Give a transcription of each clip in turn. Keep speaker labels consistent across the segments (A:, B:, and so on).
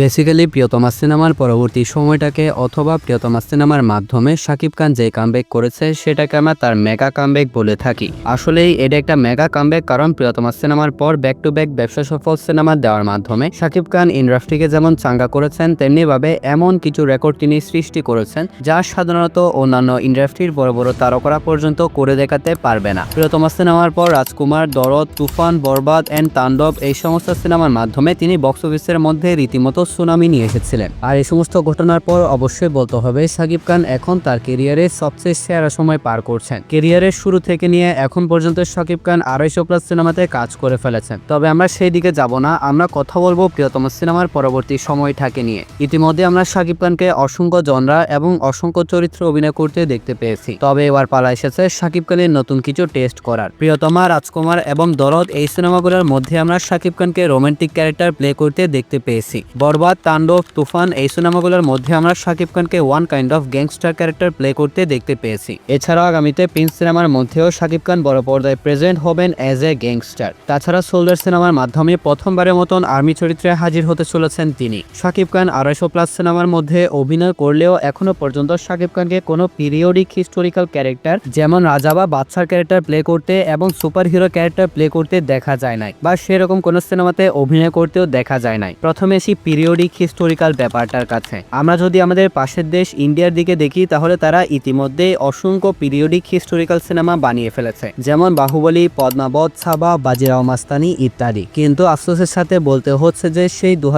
A: Basically প্রিয়তমা সিনেমার পরবর্তী সময়টাকে অথবা প্রিয়তমা সিনেমার মাধ্যমে শাকিব খান যে কামব্যাক করেছে, সেটাকে আমরা তার মেগা কামব্যাক বলে থাকি। আসলেই এটা একটা মেগা কামব্যাক কারণ প্রিয়তমা সিনেমার পর ব্যাক টু ব্যাক ব্যবসা সফল সিনেমা দেওয়ার মাধ্যমে শাকিব খান ইন্ডাস্ট্রিকে যেমন চাঙ্গা করেছেন তেমনিভাবে এমন কিছু রেকর্ড তিনি সৃষ্টি করেছেন, যা সাধারণত অন্যান্য ইন্ডাস্ট্রির বড় বড় তারকরা পর্যন্ত করে দেখাতে পারবে না। প্রিয়তমা সিনেমার পর রাজকুমার, দরদ, তুফান, বরবাদ অ্যান্ড তাণ্ডব এই সমস্ত সিনেমার মাধ্যমে তিনি বক্স অফিসের মধ্যে রীতিমতো সুনামি নিয়ে এসেছিলেন। আর এই সমস্ত ঘটনার পর অবশ্যই বলতে হবে, সাকিব খান এখন তার কেরিয়ারে সবচেয়ে সেরা সময় পার করছেন। কেরিয়ারের শুরু থেকে নিয়ে এখন পর্যন্ত সাকিব খান আড়াইশো প্লাস সিনেমাতে কাজ করে ফেলেছেন। তবে আমরা সেই দিকে যাব না, আমরা কথা বলব প্রিয়তম সিনেমার পরবর্তী সময়টাকে নিয়ে। ইতিমধ্যে আমরা সাকিব খানকে অসংখ্য জনরা এবং অসংখ্য চরিত্রে অভিনয় করতে দেখতে পেয়েছি। তবে এবার পালা এসেছে সাকিব খানের নতুন কিছু টেস্ট করার। প্রিয়তমা, রাজকুমার এবং দরদ এই সিনেমাগুলোর মধ্যে আমরা সাকিব খানকে রোমান্টিক ক্যারেক্টার প্লে করতে দেখতে পেয়েছি। বরবাদ, তাণ্ডব, তুফান এই সিনেমাগুলোর মধ্যে আমরা সাকিব খানকে one kind of gangster character play করতে দেখতে পেয়েছি। এছাড়াও আগামীতে প্রিন্স সিনেমার মধ্যেও সাকিব খান বড় পর্দায় প্রেজেন্ট হবেন অ্যাজ এ গ্যাংস্টার তাছাড়া সোলজার সিনেমার মাধ্যমে প্রথমবারের মতন আর্মি চরিত্রে হাজির হতে চলেছেন তিনি। সাকিব খান আড়াইশো প্লাস সিনেমার মধ্যে অভিনয় করলেও এখনও পর্যন্ত সাকিব খানকে কোনো পিরিয়ডিক হিস্টোরিক্যাল ক্যারেক্টার যেমন রাজা বা বাদশার ক্যারেক্টার প্লে করতে এবং সুপার হিরো ক্যারেক্টার প্লে করতে দেখা যায় নাই, বা সেরকম কোনো সিনেমাতে অভিনয় করতেও দেখা যায় নাই। প্রথমে এসি পিরিয়ডিক হিস্টোরিক্যাল ব্যাপারটার কাছে। আমরা যদি আমাদের পাশের দেশ ইন্ডিয়ার দিকে দেখি, তাহলে তারা ইতিমধ্যে অসংখ্য পিরিয়ডিক হিস্টোরিক্যাল সিনেমা বানিয়ে ফেলেছে। যেমন বাহুবলী, পদ্মাবত ছাবা বাজিরাও মাস্তানি ইত্যাদি। কিন্তু আফসোসের সাথে বলতে হচ্ছে যে, সেই দু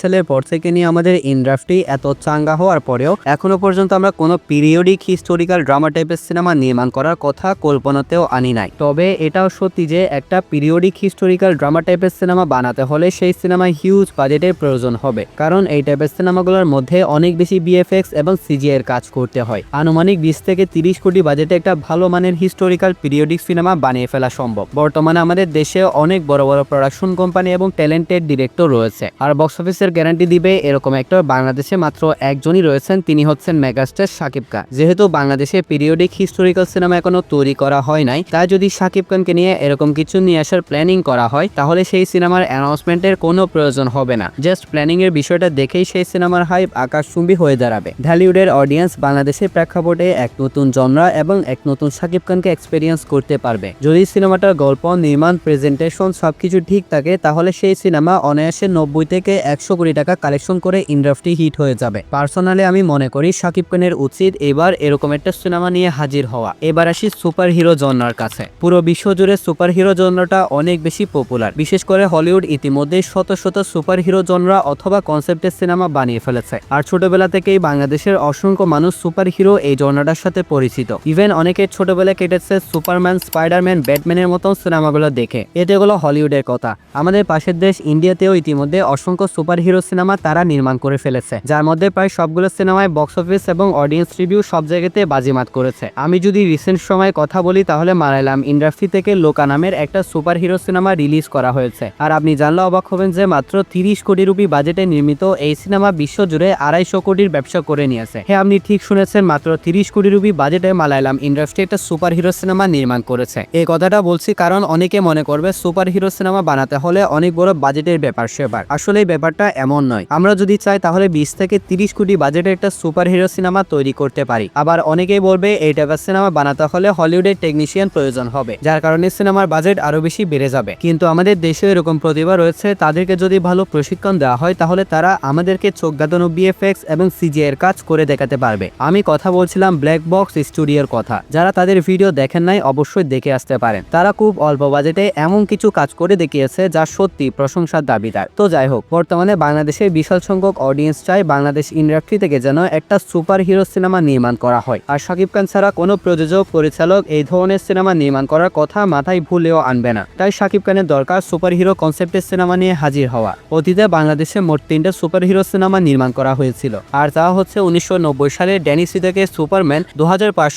A: সালের পর থেকে নিয়ে আমাদের ইন্ডাস্ট্রি এত চাঙ্গা হওয়ার পরেও এখনও পর্যন্ত আমরা কোনো পিরিয়ডিক হিস্টোরিক্যাল ড্রামা টাইপের সিনেমা নির্মাণ করার কথা কল্পনাতেও আনি নাই। তবে এটাও সত্যি যে, একটা পিরিয়ডিক হিস্টোরিক্যাল ড্রামা টাইপের সিনেমা বানাতে হলে সেই সিনেমায় হিউজ বাজেটের প্রয়োজন হবে, কারণ এই টাইপের সিনেমাগুলোর মধ্যে অনেক বেশি বিএফএক্স এবং সিজিআই এর কাজ করতে হয়। আনুমানিক বিশ থেকে তিরিশ কোটি বাজেটে একটা ভালো মানের হিস্টোরিক্যাল পিরিয়ডিক সিনেমা বানিয়ে ফেলা সম্ভব। বর্তমানে আমাদের দেশে অনেক বড় বড় প্রোডাকশন কোম্পানি এবং ট্যালেন্টেড ডিরেক্টর রয়েছে। আর বক্স অফিসের গ্যারান্টি দিবে এরকম একটা বাংলাদেশে মাত্র একজনই রয়েছেন, তিনি হচ্ছেন মেগাস্টার শাকিব খান। যেহেতু বাংলাদেশে পিরিয়ডিক হিস্টোরিক্যাল সিনেমা এখনও তৈরি করা হয় নাই, তাই যদি শাকিব খানকে নিয়ে এরকম কিছু নিয়ে আসার প্ল্যানিং করা হয়, তাহলে সেই সিনেমার অ্যানাউন্সমেন্টের কোনো প্রয়োজন হবে না। জাস্ট প্ল্যানিং এর বিষয়টা দেখেই সেই সিনেমার হাইপ আকাশচুম্বী হয়ে দাঁড়াবে। ঢালিউডের অডিয়েন্স বাংলাদেশের প্রেক্ষাপটে এক নতুন জনরা এবং এক নতুন শাকিব খানকে এক্সপিরিয়েন্স করতে পারবে। যদি সিনেমাটার গল্প, নির্মাণ প্রেজেন্টেশন সবকিছু ঠিক থাকে, তাহলে সেই সিনেমা অনায়াসে নব্বই থেকে একশো কোটি টাকা কালেকশন করে ইন্ডাস্ট্রি হিট হয়ে যাবে। পার্সোনালি আমি মনে করি শাকিব খানের উচিত এবার এরকম একটা সিনেমা নিয়ে হাজির হওয়া। এবার আসি সুপার হিরো জনরার কাছে। পুরো বিশ্ব জুড়ে সুপার হিরো জনরাটা অনেক বেশি পপুলার বিশেষ করে হলিউড ইতিমধ্যে শত শত সুপার হিরো জনরা অথবা কনসেপ্টের সিনেমা বানিয়ে ফেলেছে। আর ছোটবেলা থেকেই বাংলাদেশের অসংখ্য মানুষ সুপার হিরো এই জনরাটার সাথে পরিচিত। ইভেন অনেকের ছোটবেলা কেটেছে সুপারম্যান স্পাইডারম্যান ব্যাটম্যানের মতো সিনেমাগুলো দেখে। এতে গুলো হলিউডের কথা। আমাদের পাশের দেশ ইন্ডিয়াতেও ইতিমধ্যে অসংখ্য সুপার হিরো সিনেমা তারা নির্মাণ করে ফেলেছে। যার মধ্যে প্রায় সবগুলো সিনেমায় বক্স অফিস এবং অডিয়েন্স রিভিউ সব জায়গাতে বাজিমাত করেছে। আমি যদি রিসেন্ট সময় কথা বলি, তাহলে মালায়ালাম ইন্ডাস্ট্রি থেকে লোকা নামের একটা সুপার হিরো সিনেমা রিলিজ করা হয়েছে। আর আপনি জানলে অবাক হবেন যে মাত্র তিরিশ কোটি রুপি বাজেটে নির্মিত এই সিনেমা বিশ্বজুড়ে আড়াইশো কোটির ব্যবসা করে নিয়েছে। হ্যাঁ আপনি ঠিক শুনেছেন, মাত্র তিরিশ কোটি রুপি বাজেটে মালায়ালাম ইন্ডাস্ট্রি একটা সুপার হিরো সিনেমা নির্মাণ করেছে। এই কথাটা বলছি কারণ অনেকে মনে করবে সুপার হিরো সিনেমা বানাতে হলে অনেক বড় বাজেটের ব্যাপার সেবার। আসলে ব্যাপারটা এমন নয়। আমরা যদি চাই তাহলে বিশ থেকে তিরিশ কোটি বাজেটের একটা সুপার হিরো সিনেমা তৈরি করতে পারি। আবার অনেকেই বলবে, এই টাইপের সিনেমা বানাতে হলে হলিউডের টেকনিশিয়ান প্রয়োজন হবে। যার কারণে সিনেমার বাজেট আরও বেশি বেড়ে যাবে। কিন্তু আমাদের দেশে এরকম প্রতিভা রয়েছে। তাদেরকে যদি ভালো প্রশিক্ষণ দেওয়া হয় তাহলে তারা আমাদেরকে চোখ গাঁদানো বিএফএক্স এবং সিজিআই এর কাজ করে দেখাতে পারবে। আমি কথা বলছিলাম ব্ল্যাক বক্স স্টুডিওর কথা। যারা তাদের ভিডিও দেখেন নাই, অবশ্যই দেখে আসতে পারেন। তারা খুব অল্প বাজেটে এমন কিছু কাজ করে দেখিয়েছে যা সত্যি প্রশংসার দাবিদার। তো যাই হোক, বর্তমানে বাংলাদেশের বিশাল সংখ্যক অডিয়েন্স চায় বাংলাদেশ ইন্ডাস্ট্রি থেকে যেন একটা সুপার হিরো সিনেমা নির্মাণ করা হয়। আর শাকিব খান ছাড়া কোনো প্রযোজক, পরিচালক এই ধরনের সিনেমা নির্মাণ করার কথা মাথায় ভুলেও আনবে না। তাই শাকিব খানের দরকার সুপার হিরো কনসেপ্টের সিনেমা নিয়ে হাজির হওয়া। অতীতে বাংলাদেশে মোট তিনটা সুপার হিরো সিনেমা নির্মাণ করা হয়েছিল। আর তা হচ্ছে উনিশশো সালে ড্যানিসি থেকে সুপারম্যান দু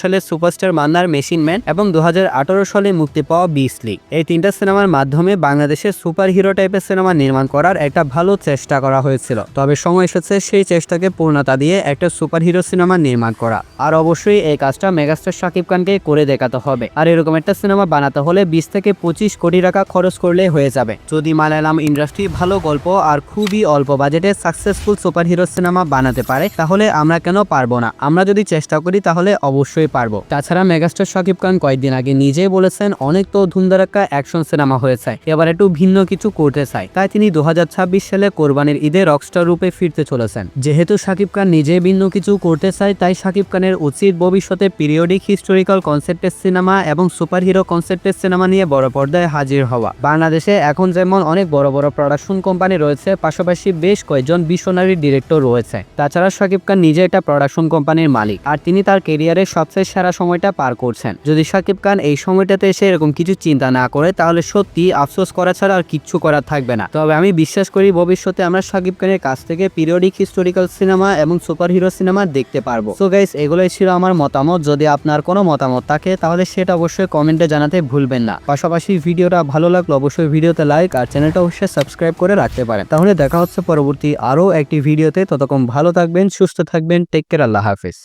A: সালে সুপারস্টার মান্নার মেশিন ম্যান এবং দু সালে মুক্তি পাওয়া বিসলি। এই তিনটা সিনেমার মাধ্যমে বাংলাদেশে সুপার হিরো টাইপের সিনেমা নির্মাণ করার একটা ভালো চেষ্টা করা হয়েছিল। তবে সময় এসেছে সেই চেষ্টাকে পূর্ণতা দিয়ে একটা সুপার হিরো সিনেমা নির্মাণ করা। আর অবশ্যই এই কাজটা মেগাস্টার শাকিব খানকে করে দেখাতে হবে। আর এরকম একটা সিনেমা বানাতে হলে বিশ থেকে পঁচিশ কোটি টাকা খরচ করলে হয়ে যাবে। যদি মালায়ালাম ইন্ডাস্ট্রি ভালো গল্প আর খুবই অল্প বাজেটে সাকসেসফুল সুপারহিরো সিনেমা বানাতে পারে, তাহলে আমরা কেন পারব না? আমরা যদি চেষ্টা করি, তাহলে অবশ্যই পারব। তাছাড়া মেগাস্টার শাকিব খান কয়েকদিন আগে নিজেই বলেছেন, অনেক তো ধুমধারাক্কা অ্যাকশন সিনেমা হয়েছে। এবার একটু ভিন্ন কিছু করতে চাই। তাই তিনি দুহাজার ছাব্বিশ সালে কোরবানির ঈদে রকস্টার রূপে ফিরতে চলেছেন। যেহেতু শাকিব খান নিজে ভিন্ন কিছু করতে চায়, তাই শাকিব খানের উচিত ভবিষ্যতে পিরিয়ডিক হিস্টোরিক্যাল কনসেপ্টের সিনেমা এবং সুপারহিরো কনসেপ্টের সিনেমা নিয়ে বড় পর্দায় হাজির হওয়া। বাংলাদেশে এখন যেমন অনেক বড় বড় প্রোডাকশন কোম্পানি রয়েছে, পাশাপাশি বেশ কয়েকজন বিশনারি ডিরেক্টর রয়েছে। তাছাড়া শাকিব খান নিজে একটা প্রোডাকশন কোম্পানির মালিক আর তিনি তার কেরিয়ারের সবচেয়ে সেরা সময়টা পার করছেন। যদি শাকিব খান এই সময়টাতে এসে এরকম কিছু চিন্তা না করে, তাহলে সত্যি আফসোস করা ছাড়া আর কিচ্ছু করার থাকবে না। তবে আমি বিশ্বাস করি ভবিষ্যতে আমরা শাকিব খানের কাছ থেকে পিরিয়ডিক, হিস্টোরিক্যাল সিনেমা এবং সুপারহিরো সিনেমা দেখতে পারব। সো গাইস এগুলোই ছিল আমার মতামত। যদি আপনার কোনো মতামত থাকে, তাহলে সেটা অবশ্যই কমেন্টে জানাতে ভুলবেন না। পাশাপাশি ভিডিওটা ভালো লাগল অবশ্যই ভিডিওতে লাইক আর চ্যানেলটা অবশ্যই সাবস্ক্রাইব করে রাখতে পারেন। তাহলে দেখা হচ্ছে পরবর্তী আরও একটি ভিডিওতে ততক্ষণ ভালো থাকবেন সুস্থ থাকবেন টেক কেয়ার আল্লাহ হাফিজ।